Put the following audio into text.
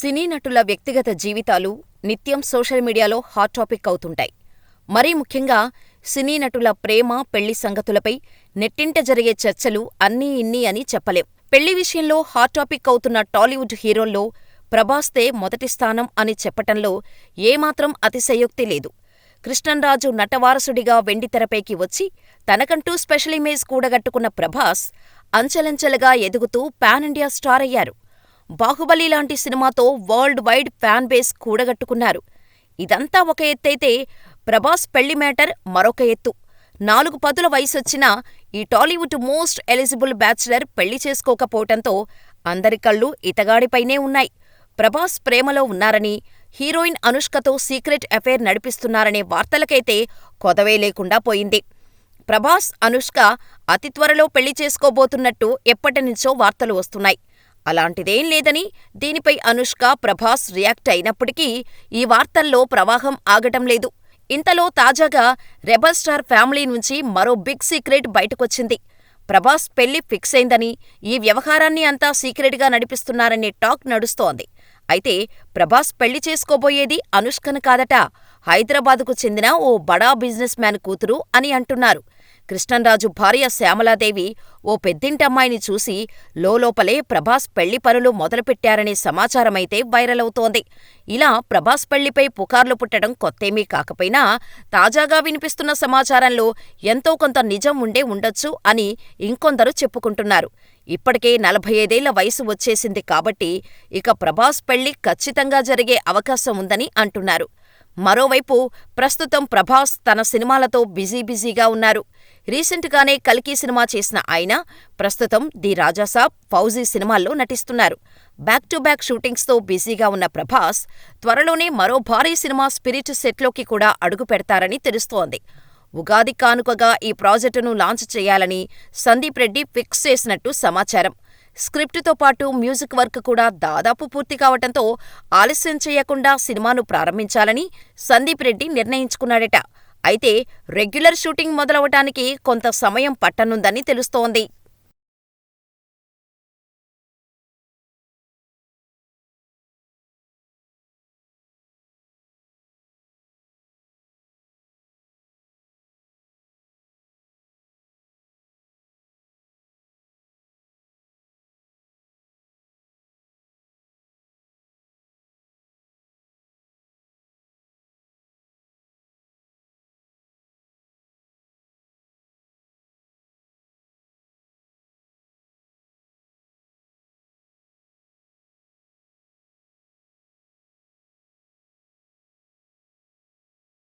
సినీ నటుల వ్యక్తిగత జీవితాలు నిత్యం సోషల్ మీడియాలో హాట్ టాపిక్ అవుతుంటాయి. మరీ ముఖ్యంగా సినీ నటుల ప్రేమ, పెళ్ళి సంగతులపై నెట్టింట జరిగే చర్చలు అన్నీ ఇన్నీ అని చెప్పలేం. పెళ్ళి విషయంలో హాట్ టాపిక్ అవుతున్న టాలీవుడ్ హీరోల్లో ప్రభాస్దే మొదటి స్థానం అని చెప్పటంలో ఏమాత్రం అతిశయోక్తి లేదు. కృష్ణంరాజు నటవారసుడిగా వెండితెరపైకి వచ్చి తనకంటూ స్పెషల్ ఇమేజ్ కూడగట్టుకున్న ప్రభాస్ అంచెలంచెలుగా ఎదుగుతూ పాన్ ఇండియా స్టార్ అయ్యారు. బాహుబలి లాంటి సినిమాతో వరల్డ్ వైడ్ ఫ్యాన్ బేస్ కూడగట్టుకున్నారు. ఇదంతా ఒక ఎత్తైతే ప్రభాస్ పెళ్ళి మేటర్ మరొక ఎత్తు. నాలుగు పదుల వయసొచ్చినా ఈ టాలీవుడ్ మోస్ట్ ఎలిజిబుల్ బ్యాచిలర్ పెళ్ళి చేసుకోకపోవటంతో అందరి కళ్ళూ ఇతగాడిపైనే ఉన్నాయి. ప్రభాస్ ప్రేమలో ఉన్నారని, హీరోయిన్ అనుష్కతో సీక్రెట్ అఫైర్ నడిపిస్తున్నారనే వార్తలకైతే కొదవే లేకుండా పోయింది. ప్రభాస్, అనుష్క అతి త్వరలో పెళ్ళి చేసుకోబోతున్నట్టు ఎప్పటినుంచో వార్తలు వస్తున్నాయి. అలాంటిదేం లేదని దీనిపై అనుష్క, ప్రభాస్ రియాక్ట్ అయినప్పటికీ ఈ వార్తల్లో ప్రవాహం ఆగటం లేదు. ఇంతలో తాజాగా రెబల్ స్టార్ ఫ్యామిలీ నుంచి మరో బిగ్ సీక్రెట్ బయటకొచ్చింది. ప్రభాస్ పెళ్ళి ఫిక్స్ అయిందని, ఈ వ్యవహారాన్ని అంతా సీక్రెట్గా నడిపిస్తున్నారనే టాక్ నడుస్తోంది. అయితే ప్రభాస్ పెళ్ళి చేసుకోబోయేది అనుష్కను కాదట, హైదరాబాదుకు చెందిన ఓ బడా బిజినెస్ మ్యాన్ కూతురు అని అంటున్నారు. కృష్ణంరాజు భార్య శ్యామలాదేవి ఓ పెద్దింటమ్మాయిని చూసి లోలోపలే ప్రభాస్ పెళ్ళి పనులు మొదలుపెట్టారనే సమాచారమైతే వైరల్ అవుతోంది. ఇలా ప్రభాస్ పెళ్ళిపై పుకార్లు పుట్టడం కొత్తేమీ కాకపోయినా తాజాగా వినిపిస్తున్న సమాచారంలో ఎంతో కొంత నిజం ఉండే ఉండొచ్చు అని ఇంకొందరు చెప్పుకుంటున్నారు. ఇప్పటికే నలభై ఐదేళ్ళ వయసు వచ్చేసింది కాబట్టి ఇక ప్రభాస్ పెళ్ళి ఖచ్చితంగా జరిగే అవకాశం ఉందని అంటున్నారు. మరోవైపు ప్రస్తుతం ప్రభాస్ తన సినిమాలతో బిజీ బిజీగా ఉన్నారు. రీసెంట్గానే కల్కి సినిమా చేసిన ఆయన ప్రస్తుతం ది రాజాసాబ్, ఫౌజీ సినిమాల్లో నటిస్తున్నారు. బ్యాక్ టు బ్యాక్ షూటింగ్స్తో బిజీగా ఉన్న ప్రభాస్ త్వరలోనే మరో భారీ సినిమా స్పిరిట్ సెట్లోకి కూడా అడుగు పెడతారని తెలుస్తోంది. ఉగాది కానుకగా ఈ ప్రాజెక్టును లాంచ్ చేయాలని సందీప్ రెడ్డి ఫిక్స్ చేసినట్టు సమాచారం. స్క్రిప్టుతో పాటు మ్యూజిక్ వర్క్ కూడా దాదాపు పూర్తి కావటంతో ఆలస్యం చేయకుండా సినిమాను ప్రారంభించాలని సందీప్ రెడ్డి నిర్ణయించుకున్నాడట. అయితే రెగ్యులర్ షూటింగ్ మొదలవటానికి కొంత సమయం పట్టనుందని తెలుస్తోంది.